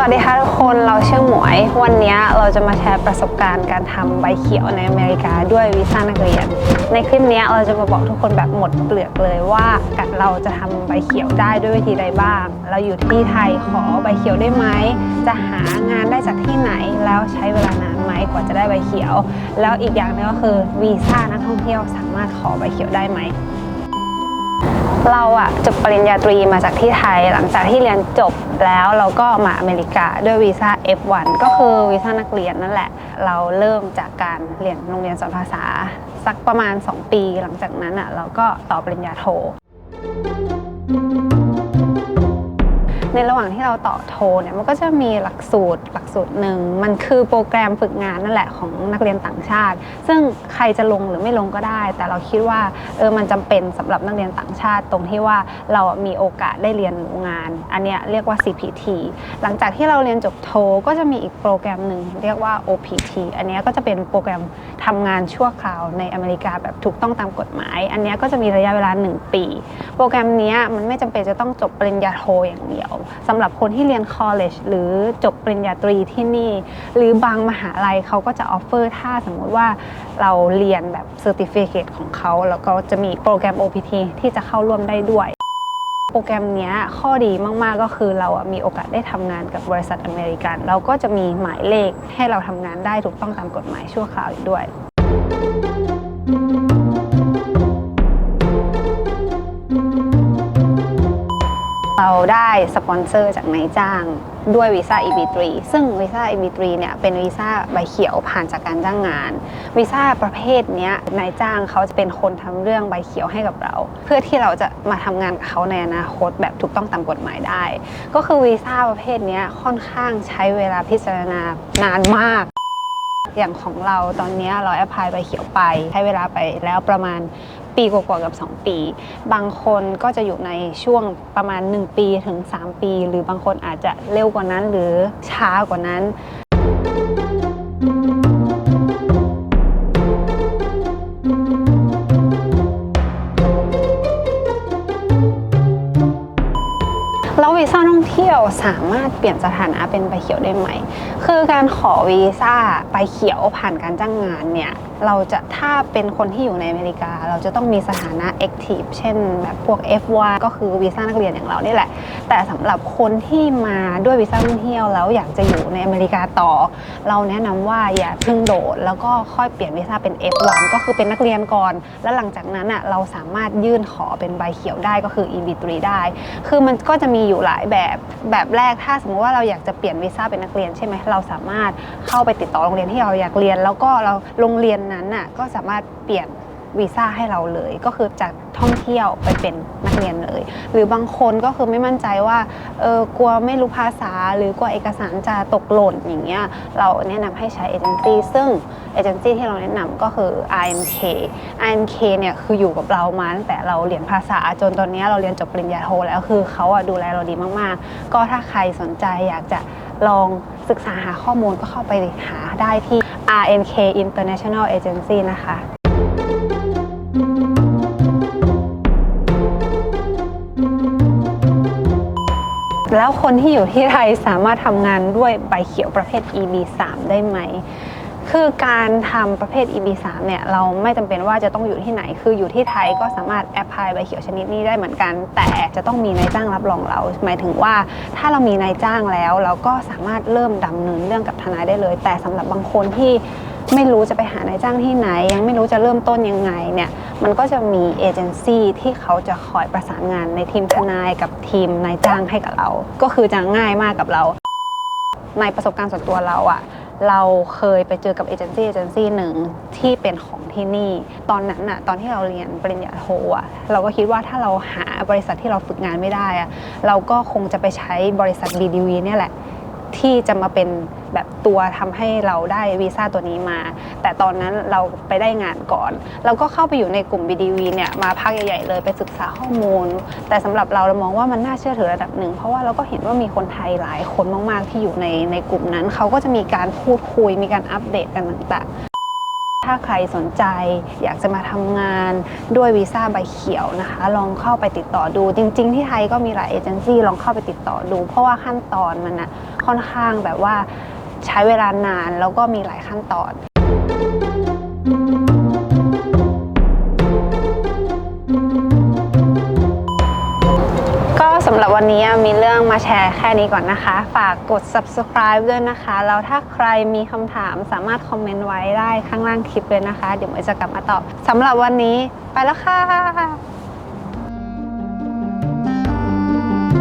วัสดีค่ะทุกคนเราชื่อหมวย วันนี้เราจะมาแชร์ประสบการณ์การทำใบเขียวในอเมริกาด้วยวีซ่านักเรียน ในคลิปนี้เราจะมาบอกทุกคนแบบหมดเปลือกเลยว่าเราจะทำใบเขียวได้ด้วยวิธีใดบ้าง เราอยู่ที่ไทยขอใบเขียวได้ไหม จะหางานได้จากที่ไหนแล้วใช้เวลานานไหมกว่าจะได้ใบเขียว แล้วอีกอย่างหนึงก็คือวีซ่านักท่องเที่ยวสามารถขอใบเขียวได้ไหม เราอะจบปริญญาตรีมาจากที่ไทย หลังจากที่เรียนจบแล้วเราก็มาอเมริกาด้วยวีซ่า F1 ก็คือวีซ่านักเรียนนั่นแหละ เราเริ่มจากการเรียนโรงเรียนสอนภาษา สักประมาณ 2 ปี หลังจากนั้นอะเราก็ต่อปริญญาโท ในระหว่างที่เราต่อโทเนี่ยมันก็จะมีหลักสูตรหลักสูตรหนึ่งมันคือโปรแกรมฝึกงานนั่นแหละของนักเรียนต่างชาติ ซึ่งใครจะลงหรือไม่ลงก็ได้ แต่เราคิดว่าเออมันจำเป็นสำหรับนักเรียนต่างชาติ ตรงที่ว่าเรามีโอกาสได้เรียนรู้งาน อันเนี้ยเรียกว่า CPT หลังจากที่เราเรียนจบโทก็จะมีอีกโปรแกรมหนึ่งเรียกว่า OPT อันเนี้ยก็จะเป็นโปรแกรมทำงานชั่วคราวในอเมริกาแบบถูกต้องตามกฎหมาย อันเนี้ยก็จะมีระยะเวลา 1 ปี โปรแกรมเนี้ยมันไม่จำเป็นจะต้องจบปริญญาโทอย่างเดียวสำหรับคนที่เรียน college หรือจบปริญญาตรีที่นี่ หรือบางมหาลัยเขาก็จะออฟเฟอร์ถ้าสมมุติว่าเราเรียนแบบ certificate ของเขา แล้วก็จะมีโปรแกรม OPT ที่จะเข้าร่วมได้ด้วยโปรแกรมนี้ข้อดีมาก ๆ ก็คือเราอะมีโอกาสได้ทำงานกับบริษัทอเมริกัน เราก็จะมีหมายเลขให้เราทำงานได้ถูกต้องตามกฎหมายชั่วคราวอีกด้วย เราได้สปอนเซอร์จากนายจ้างด้วยวีซ่า EB3 ซึ่งวีซ่า EB3 เนี่ยเป็นวีซ่าใบเขียวผ่านจากการจ้างงาน วีซ่าประเภทนี้นายจ้างเขาจะเป็นคนทำเรื่องใบเขียวให้กับเรา เพื่อที่เราจะมาทำงานกับเขาในอนาคตแบบถูกต้องตามกฎหมายได้ ก็คือวีซ่าประเภทนี้ค่อนข้างใช้เวลาพิจารณานานมาก อย่างของเราตอนนี้เราแอพพลายใบเขียวไป ใช้เวลาไปแล้วประมาณ ปีกว่าๆกับ 2 ปี บางคนก็จะอยู่ในช่วงประมาณ 1 ปีถึง 3 ปี หรือบางคนอาจจะเร็วกว่านั้นหรือช้ากว่านั้นแล้ เที่ยวสามารถเปลี่ยนสถานะเป็นใบเขียวได้ไหม คือการขอวีซ่าใบเขียวผ่านการจ้างงานเนี่ย เราจะถ้าเป็นคนที่อยู่ในอเมริกา เราจะต้องมีสถานะ active เช่นแบบพวก F1 ก็คือวีซ่านักเรียนอย่างเรานี่แหละ แต่สำหรับคนที่มาด้วยวีซ่าท่องเที่ยวแล้วอยากจะอยู่ในอเมริกาต่อ เราแนะนำว่าอย่าเพิ่งโดด แล้วก็ค่อยเปลี่ยนวีซ่าเป็น F1 ก็คือเป็นนักเรียนก่อน แล้วหลังจากนั้นอะเราสามารถยื่นขอเป็นใบเขียวได้ก็คือ EB3 ได้ คือมันก็จะมีอยู่หลายแบบแบบแรกถ้าสมมติว่าเราอยากจะเปลี่ยนวีซ่าเป็นนักเรียนใช่ไหมเราสามารถเข้าไปติดต่อโรงเรียนที่เราอยากเรียน แล้วก็เราโรงเรียนนั้นน่ะก็สามารถเปลี่ยน วีซ่าให้เราเลย ก็คือจากท่องเที่ยวไปเป็นนักเรียนเลย หรือบางคนก็คือไม่มั่นใจว่าเออกลัวไม่รู้ภาษาหรือกลัวเอกสารจะตกหล่นอย่างเงี้ยเราแนะนำให้ใช้เอเจนซี่ซึ่งเอเจนซี่ที่เราแนะนำก็คือ RMK RMK เนี่ยคืออยู่กับเรามาตั้งแต่เราเรียนภาษาจนตอนนี้เราเรียนจบปริญญาโทแล้วคือเขาอะดูแลเราดีมากๆ ก็ถ้าใครสนใจอยากจะลองศึกษาหาข้อมูลก็เข้าไปหาได้ที่ RMK International Agency นะคะ แล้วคนที่อยู่ที่ไทยสามารถทำงานด้วยใบเขียวประเภท EB3 ได้ไหม คือการทำประเภท EB3 เนี่ยเราไม่จำเป็นว่าจะต้องอยู่ที่ไหน คืออยู่ที่ไทยก็สามารถแอพพลายใบเขียวชนิดนี้ได้เหมือนกัน แต่จะต้องมีนายจ้างรับรองเรา หมายถึงว่าถ้าเรามีนายจ้างแล้ว เราก็สามารถเริ่มดำเนินเรื่องกับทนายได้เลย แต่สำหรับบางคนที่ ไม่รู้จะไปหานายจ้างที่ไหน ยังไม่รู้จะเริ่มต้นยังไงเนี่ยมันก็จะมีเอเจนซี่ที่เขาจะคอยประสานงานในทีมทนายกับทีมนายจ้างให้กับเรา ก็คือจะง่ายมากกับเรา ในประสบการณ์ส่วนตัวเราอะเราเคยไปเจอกับเอเจนซี่เอเจนซี่หนึ่งที่เป็นของที่นี่ ตอนนั้นอะตอนที่เราเรียนปริญญาโทอะเราก็คิดว่าถ้าเราหาบริษัทที่เราฝึกงานไม่ได้อะเราก็คงจะไปใช้บริษัท BDV เนี่ยแหละ ที่จะมาเป็นแบบตัวทำให้เราได้วีซ่าตัวนี้มา แต่ตอนนั้นเราไปได้งานก่อน เราก็เข้าไปอยู่ในกลุ่ม BDV เนี่ยมาพักใหญ่ๆเลยไปศึกษาข้อมูล แต่สำหรับเราเรามองว่ามันน่าเชื่อถือระดับหนึ่ง เพราะว่าเราก็เห็นว่ามีคนไทยหลายคนมากๆที่อยู่ในในกลุ่มนั้น เขาก็จะมีการพูดคุยมีการอัปเดตกันต่างๆ ถ้าใครสนใจอยากจะมาทำงานด้วยวีซ่าใบเขียวนะคะ ลองเข้าไปติดต่อดู จริง ๆ ที่ไทยก็มีหลายเอเจนซี่ลองเข้าไปติดต่อดู เพราะว่าขั้นตอนมันนะค่อนข้างแบบว่าใช้เวลานานแล้วก็มีหลายขั้นตอนก็สำหรับวันนี้มีเรื่อง มาแชร์แค่นี้ก่อนนะคะ ฝากกด subscribe ด้วยนะคะ แล้วถ้าใครมีคำถามสามารถคอมเมนต์ไว้ได้ข้างล่างคลิปเลยนะคะ เดี๋ยวเมย์จะกลับมาตอบสำหรับวันนี้ไปแล้วค่ะ